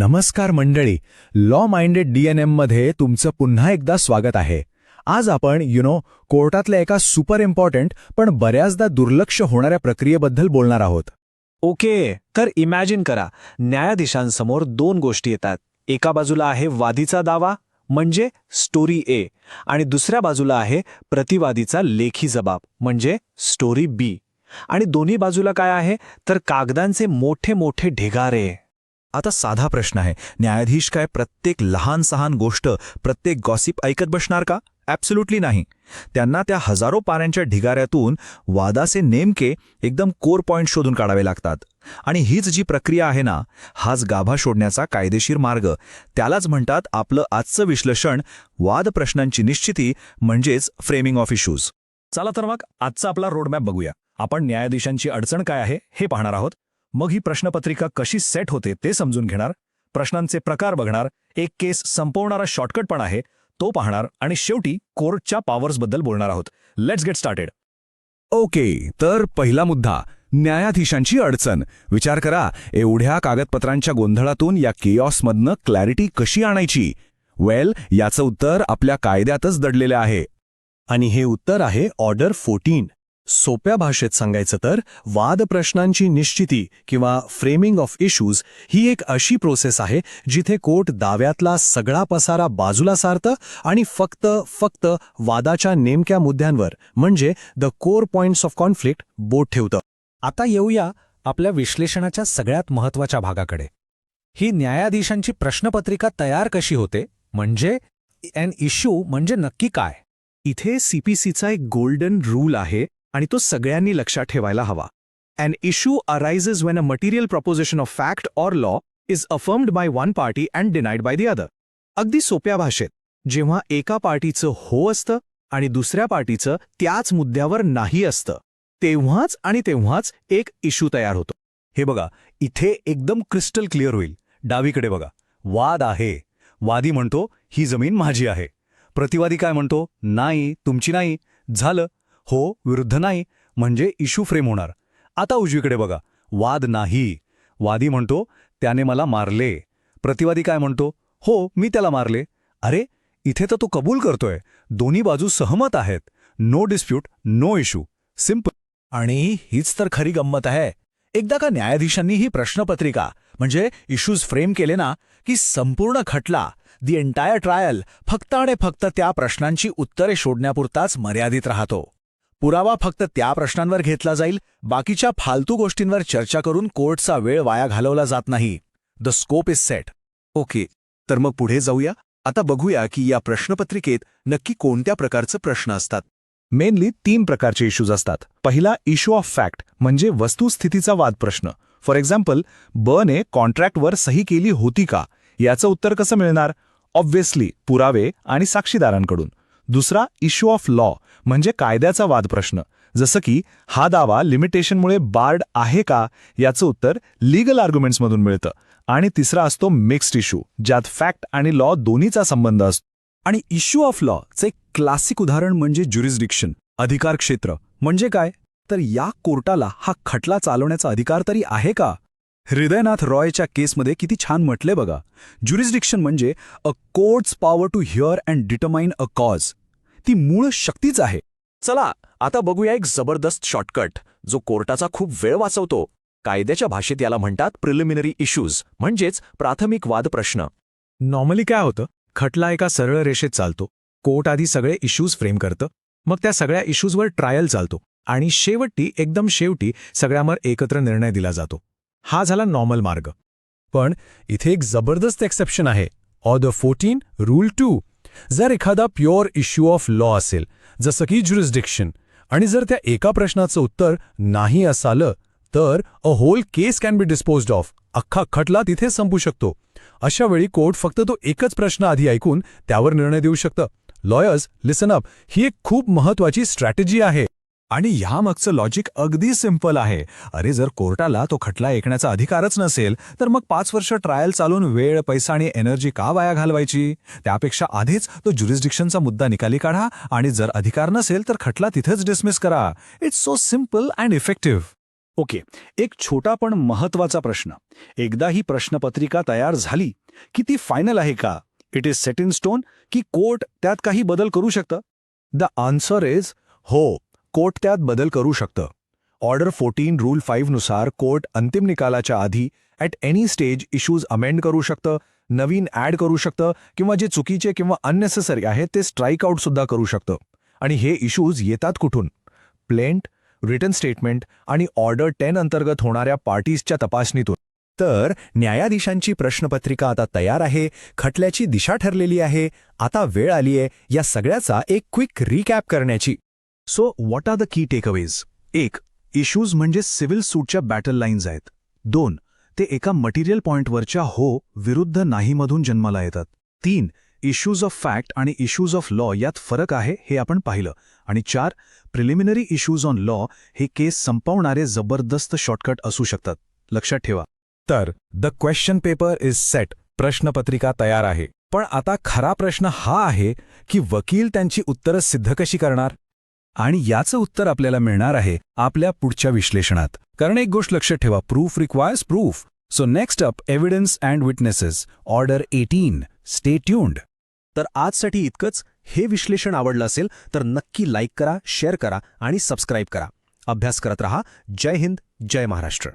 नमस्कार मंडळी law minded D N एममध्ये तुमचं पुन्हा एकदा स्वागत आहे. आज आपण यु नो कोर्टातल्या एका सुपर इम्पॉर्टंट पण बऱ्याचदा दुर्लक्ष होणाऱ्या प्रक्रियेबद्दल बोलणार आहोत. ओके तर इमॅजिन करा न्यायाधीशांसमोर दोन गोष्टी येतात. एका बाजूला आहे वादीचा दावा म्हणजे स्टोरी ए आणि दुसऱ्या बाजूला आहे प्रतिवादीचा लेखी जबाब म्हणजे स्टोरी बी आणि दोन्ही बाजूला काय आहे? तर कागदांचे मोठे मोठे ढिगारे. आता साधा प्रश्न आहे. न्यायाधीश काय प्रत्येक लहान सहान गोष्ट प्रत्येक गॉसिप ऐकत बसणार का? ॲब्सोल्युटली नाही. त्यांना त्या हजारो पाऱ्यांच्या ढिगाऱ्यातून वादाचे नेमके एकदम कोर पॉइंट शोधून काढावे लागतात. आणि हीच जी प्रक्रिया आहे ना हाच गाभा शोधण्याचा कायदेशीर मार्ग. त्यालाच म्हणतात आपलं आजचं विश्लेषण वाद प्रश्नांची निश्चिती म्हणजेच फ्रेमिंग ऑफ इश्यूज चला तर मग आजचा आपला रोडमॅप बघूया. आपण न्यायाधीशांची अडचण काय आहे हे पाहणार आहोत. मग ही प्रश्नपत्रिका कशी सेट होते ते समजून घेणार प्रश्नांचे प्रकार बघणार एक केस संपवणारा शॉर्टकट पण आहे तो पाहणार आणि शेवटी कोर्टच्या पॉवर्सबद्दल बोलणार आहोत. लेट्स गेट स्टार्टेड ओके तर पहिला मुद्दा न्यायाधीशांची अडचण. विचार करा एवढ्या कागदपत्रांच्या गोंधळातून या केऑसमधनं क्लॅरिटी कशी आणायची? वेल याचं उत्तर आपल्या कायद्यातच दडलेलं आहे. आणि हे उत्तर आहे ऑर्डर फोर्टीन सोप्या भाषेत सांगायचं तर वाद प्रश्नांची निश्चिती किंवा फ्रेमिंग ऑफ इश्यूज ही एक अशी प्रोसेस आहे जिथे कोर्ट दाव्यातला सगळा पसारा बाजूला सारतं आणि फक्त फक्त वादाच्या नेमक्या मुद्द्यांवर म्हणजे the core points of conflict बोट ठेवतं. आता येऊया आपल्या विश्लेषणाच्या सगळ्यात महत्त्वाच्या भागाकडे. ही न्यायाधीशांची प्रश्नपत्रिका तयार कशी होते? म्हणजे एन इश्यू म्हणजे नक्की काय? इथे सीपीसीचा एक गोल्डन रूल आहे आणि तो सगळ्यांनी लक्षात ठेवायला हवा. And issue arises when a material proposition of fact or law is affirmed by one party and denied by the other अगदी सोप्या भाषेत जेव्हा एका पार्टीचं हो असतं आणि दुसऱ्या पार्टीचं त्याच मुद्द्यावर नाही असतं तेव्हाच आणि तेव्हाच एक इश्यू तयार होतो. हे बघा इथे एकदम क्रिस्टल क्लिअर होईल. डावीकडे बघा. वाद आहे. वादी म्हणतो ही जमीन माझी आहे. प्रतिवादी काय म्हणतो नाही तुमची नाही. झालं. हो विरुद्ध नाही म्हणजे इशू फ्रेम होणार. आता उजवीकडे बघा. वाद नाही. वादी म्हणतो त्याने मला मारले. प्रतिवादी काय म्हणतो? हो मी त्याला मारले. अरे इथे तर तो कबूल करतोय. दोन्ही बाजू सहमत आहेत. No dispute no issue simple आणि हीच तर खरी गंमत आहे. एकदा का न्यायाधीशांनी ही प्रश्नपत्रिका म्हणजे इश्यूज फ्रेम केले ना की संपूर्ण खटला दी एंटायर ट्रायल फक्त आणि फक्त त्या प्रश्नांची उत्तरे शोधण्यापुरताच मर्यादित राहतो. पुरावा फक्त त्या प्रश्नांवर घेतला जाईल बाकीच्या फालतू गोष्टींवर चर्चा करून कोर्टचा वेळ वाया घालवला जात नाही. The scope is set okay तर मग पुढे जाऊया. आता बघूया की या प्रश्नपत्रिकेत नक्की कोणत्या प्रकारचे प्रश्न असतात. मेनली तीन प्रकारचे इश्यूज असतात. पहिला इश्यू ऑफ फॅक्ट म्हणजे वस्तुस्थितीचा वाद प्रश्न. फॉर एक्झाम्पल ब ने कॉन्ट्रॅक्टवर सही केली होती का? याचं उत्तर कसं मिळणार? ऑब्व्हियसली पुरावे आणि साक्षीदारांकडून. दुसरा इश्यू ऑफ लॉ म्हणजे कायद्याचा वाद प्रश्न जसं की हा दावा लिमिटेशनमुळे बार्ड आहे का? याचं उत्तर लीगल आर्ग्युमेंट्समधून मिळतं. आणि तिसरा असतो मिक्स्ड इश्यू ज्यात फॅक्ट आणि लॉ दोन्हीचा संबंध असतो. आणि इश्यू ऑफ लॉ चे क्लासिक उदाहरण म्हणजे ज्युरिस्डिक्शन अधिकार क्षेत्र. म्हणजे काय? तर या कोर्टाला हा खटला चालवण्याचा अधिकार तरी आहे का? हृदयनाथ रॉयच्या केसमध्ये किती छान म्हटले बघा. ज्युरिस्डिक्शन म्हणजे a court's power to hear and determine a cause ती मूळ शक्तीच आहे. चला आता बघूया एक जबरदस्त शॉर्टकट जो कोर्टाचा खूप वेळ वाचवतो. कायद्याच्या भाषेत याला म्हणतात प्रिलिमिनरी इश्यूज म्हणजेच प्राथमिक वाद प्रश्न. नॉर्मली काय होतं? खटला एका सरळ रेषेत चालतो. कोर्ट आधी सगळे इश्यूज फ्रेम करतं. मग त्या सगळ्या इश्यूजवर ट्रायल चालतो. आणि शेवटी एकदम शेवटी सगळ्यांवर एकत्र निर्णय दिला जातो. हा झाला नॉर्मल मार्ग. पण इथे एक जबरदस्त एक्सेप्शन आहे. ऑ द फोर्टीन रूल टू जर एखादा प्युअर इश्यू ऑफ लॉ असेल जसं की ज्युरिस्डिक्शन आणि जर त्या एका प्रश्नाचं उत्तर नाही असालं तर a whole case can be disposed of अख्खा खटला तिथेच संपू शकतो. अशा वेळी कोर्ट फक्त तो एकच प्रश्न आधी ऐकून त्यावर निर्णय देऊ शकतं. लॉयर्स लिसन अप ही एक खूप महत्वाची स्ट्रॅटेजी आहे. आणि ह्यामागचं लॉजिक अगदी सिंपल आहे. अरे जर कोर्टाला तो खटला ऐकण्याचा अधिकारच नसेल तर मग पाच वर्ष ट्रायल चालून वेळ पैसा आणि एनर्जी का वाया घालवायची? त्यापेक्षा आधीच तो ज्युरिस्डिक्शनचा मुद्दा निकाली काढा आणि जर अधिकार नसेल तर खटला तिथेच डिसमिस करा. It's so simple and effective okay एक छोटा पण महत्त्वाचा प्रश्न. एकदा ही प्रश्नपत्रिका तयार झाली की ती फायनल आहे का? It is set in stone की कोर्ट त्यात काही बदल करू शकतं? द आन्सर इज हो कोर्ट त्यात बदल करू शकतं. ऑर्डर फोर्टीन रूल फाईव्हनुसार कोर्ट अंतिम निकालाच्या आधी at any stage issues amend करू शकतं नवीन ॲड करू शकतं किंवा जे चुकीचे किंवा अननेसेसरी आहेत ते स्ट्राईक आऊटसुद्धा करू शकतं. आणि हे इश्यूज येतात कुठून? प्लेंट रिटर्न स्टेटमेंट आणि ऑर्डर टेन अंतर्गत होणाऱ्या पार्टीजच्या तपासणीतून. तर न्यायाधीशांची प्रश्नपत्रिका आता तयार आहे खटल्याची दिशा ठरलेली आहे आता वेळ आलीये या सगळ्याचा एक क्विक रिकॅप करण्याची. So what are the key takeaways एक इश्यूज म्हणजे सिव्हिल सूटच्या बॅटल लाईन्स आहेत. दोन ते एका मटेरियल पॉइंटवरच्या हो विरुद्ध नाहीमधून जन्माला येतात. तीन इश्यूज ऑफ फॅक्ट आणि इश्यूज ऑफ लॉ यात फरक आहे हे आपण पाहिलं. आणि चार प्रिलिमिनरी इश्यूज ऑन लॉ हे केस संपवणारे जबरदस्त शॉर्टकट असू शकतात. लक्षात ठेवा. तर the question paper is set प्रश्नपत्रिका तयार आहे. पण आता खरा प्रश्न हा आहे की वकील त्यांची उत्तरं सिद्ध कशी करणार? आणि याचं उत्तर आपल्याला मिळणार आहे आपल्या पुढच्या विश्लेषणात. कारण एक गोष्ट लक्षात ठेवा proof requires proof so next up evidence and witnesses order eighteen stay tuned तर आजसाठी इतकंच. हे विश्लेषण आवडलं असेल तर नक्की लाईक करा शेअर करा आणि सबस्क्राईब करा. अभ्यास करत रहा. जय हिंद जय महाराष्ट्र.